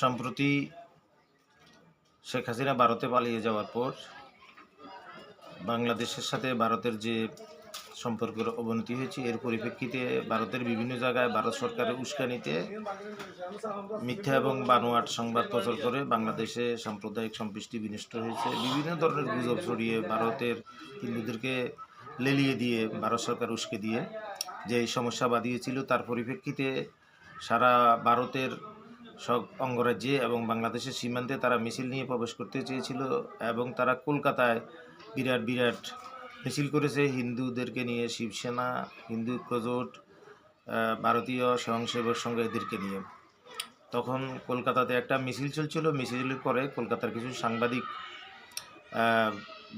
সম্প্রতি শেখ হাসিনা ভারতে পালিয়ে যাওয়ার পর বাংলাদেশের সাথে ভারতের যে সম্পর্কের অবনতি হয়েছে, এর পরিপ্রেক্ষিতে ভারতের বিভিন্ন জায়গায় ভারত সরকারের উস্কানিতে মিথ্যা এবং বানোয়াট সংবাদ প্রচার করে বাংলাদেশে সাম্প্রদায়িক সম্পৃষ্টি বিনষ্ট হয়েছে। বিভিন্ন ধরনের গুজব ছড়িয়ে ভারতের হিন্দুদেরকে লেলিয়ে দিয়ে, ভারত সরকার উস্কে দিয়ে যে সমস্যা বাদিয়েছিল তার পরিপ্রেক্ষিতে সারা ভারতের সব অঙ্গরাজ্যে এবং বাংলাদেশের সীমান্তে তারা মিছিল নিয়ে প্রবেশ করতে চেয়েছিল এবং তারা কলকাতায় বিরাট বিরাট মিছিল করেছে। হিন্দুদেরকে নিয়ে, শিবসেনা, হিন্দু প্রজোট ভারতীয় স্বয়ংসেবক সংঘ এদেরকে নিয়ে। তখন কলকাতাতে একটা মিছিল চলছিল। মিছিলের পরে কলকাতার কিছু সাংবাদিক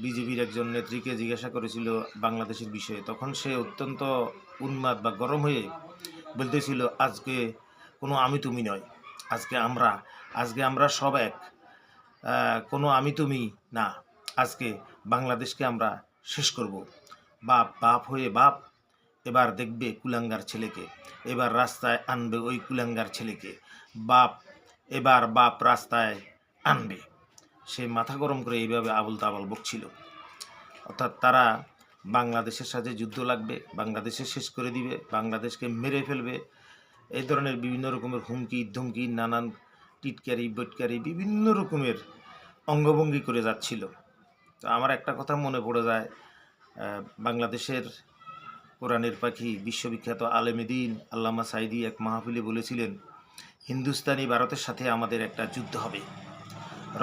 বিজেপির একজন নেত্রীকে জিজ্ঞাসা করেছিল বাংলাদেশের বিষয়ে। তখন সে অত্যন্ত উন্মাদ বা গরম হয়ে বলতেছিল, আজকে কোনো আমি তুমি নয়, আজকে আমরা আজকে আমরা সব এক। কোনো আমি তুমি না, আজকে বাংলাদেশকে আমরা শেষ করব। বাপ বাপ হয়ে বাপ, এবার দেখবে কুলাঙ্গার ছেলেকে, এবার রাস্তায় আনবে ওই কুলাঙ্গার ছেলেকে। বাপ, এবার বাপ রাস্তায় আনবে। সে মাথা গরম করে এইভাবে আবল তাবল বকছিল। অর্থাৎ তারা বাংলাদেশের সাথে যুদ্ধ লাগবে, বাংলাদেশে শেষ করে দিবে, বাংলাদেশকে মেরে ফেলবে। এই ধরনের বিভিন্ন রকমের হুমকি, ধমকি, নানান টিটকারি, বটকারি, বিভিন্ন রকমের অঙ্গভঙ্গি করে যাচ্ছিল। তো আমার একটা কথা মনে পড়ে যায় বাংলাদেশের কোরআনের পাখি বিশ্ববিখ্যাত আলেমেদিন আল্লামা সাইদি এক মাহফিলে বলেছিলেন, হিন্দুস্তানি ভারতের সাথে আমাদের একটা যুদ্ধ হবে।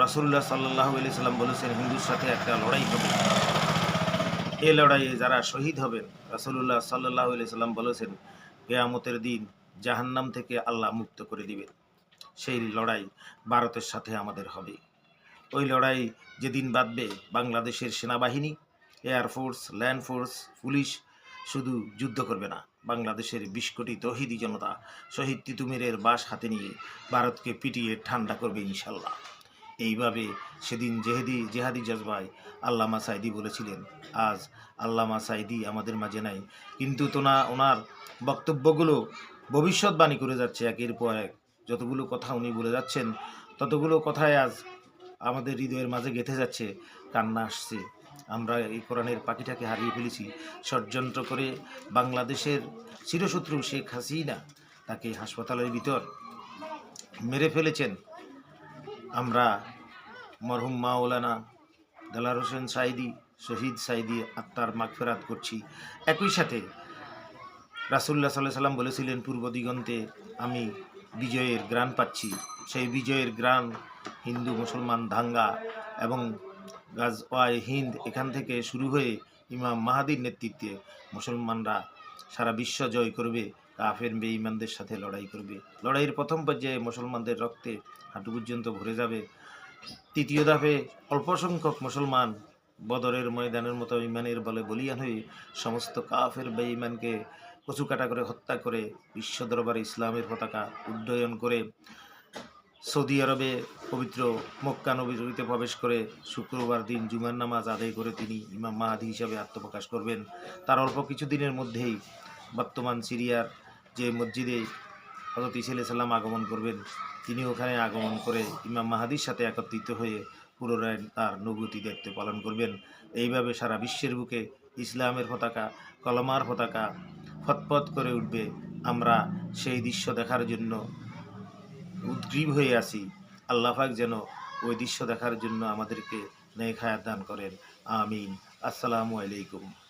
রসুল্লাহ সাল্লাহ সাল্লাম বলেছেন, হিন্দুর সাথে একটা লড়াই হবে। এ লড়াইয়ে যারা শহীদ হবেন রসুল্লাহ সাল্লাহ সাল্লাম বলেছেন, কেয়ামতের দিন জাহান্নাম থেকে আল্লাহ মুক্ত করে দিবেন। সেই লড়াই ভারতের সাথে আমাদের হবে। ওই লড়াই যেদিন বাঁধবে বাংলাদেশের সেনাবাহিনী এয়ারফোর্স ল্যান্ড ফোর্স, পুলিশ, শুধু যুদ্ধ করবে না, বাংলাদেশের বিশ কোটি তহিদি জনতা, শহীদ তিতুমিরের বাস হাতে নিয়ে ভারতকে পিটিয়ে ঠান্ডা করবে ইনশাল্লাহ। এইভাবে সেদিন জেহেদি, জেহাদি জজবাই আল্লামা সাইদি বলেছিলেন, আজ আল্লামা সাইদি আমাদের মাঝে নাই। কিন্তু তোনা, ওনার বক্তব্যগুলো ভবিষ্যৎবাণী করে যাচ্ছে একের পর এক। যতগুলো কথা উনি বলে যাচ্ছেন, ততগুলো কথায় আজ আমাদের হৃদয়ের মাঝে গেঁথে যাচ্ছে, কান্না আসছে। আমরা এই কোরআনের পাখিটাকে হারিয়ে ফেলেছি। ষড়যন্ত্র করে বাংলাদেশের চিরশত্রু শেখ হাসিনা তাকে হাসপাতালের ভিতর মেরে ফেলেছেন। আমরা মরহুম মাওলানা দেলার হোসেন সাইদি, শহীদ সাইদি আত্মার মাগফেরাত করছি। একই সাথে রাসুল্লাহ সাল্লাহ সাল্লাম বলেছিলেন, পূর্ব দিগন্তে আমি বিজয়ের গ্রাণ পাচ্ছি। সেই বিজয়ের গ্রাণ হিন্দু, মুসলমান দাঙ্গা এবং গাজওয়াই হিন্দ এখান থেকে শুরু হয়ে ইমাম মাহাদির নেতৃত্বে মুসলমানরা সারা বিশ্ব জয় করবে। কাফের বেঈমানদের সাথে লড়াই করবে। লড়াইয়ের প্রথম পর্যায়ে মুসলমানদের রক্তে হাঁটু পর্যন্ত ভরে যাবে। তৃতীয় ধাপে অল্প সংখ্যক মুসলমান বদরের ময়দানের মতো ইমানের বলে বলিয়ান হয়ে সমস্ত কাফের বেঈমানকে কচুকাটা করে হত্যা করে বিশ্ব দরবারে ইসলামের পতাকা উড্ডয়ন করে সৌদি আরবে পবিত্র মক্কা নবীতে প্রবেশ করে শুক্রবার দিন জুমার নামাজ আদায় করে তিনি ইমাম মাহাদি হিসাবে আত্মপ্রকাশ করবেন। তার অল্প কিছুদিনের মধ্যেই বর্তমান সিরিয়ার যে মসজিদে হজরত ইসা সাল্লাম আগমন করবেন, তিনি ওখানে আগমন করে ইমাম মাহাদির সাথে একত্রিত হয়ে পুনরায় তার নবুতি দায়িত্ব পালন করবেন। এইভাবে সারা বিশ্বের বুকে ইসলামের পতাকা, কলমার পতাকা ফতফত করে উঠবে। আমরা সেই দৃশ্য দেখার জন্য উদ্গ্রীব হয়ে আছি। আল্লাহাক যেন ওই দৃশ্য দেখার জন্য আমাদেরকে নেক হায়াত দান করেন। আমিন। আসসালামু আলাইকুম।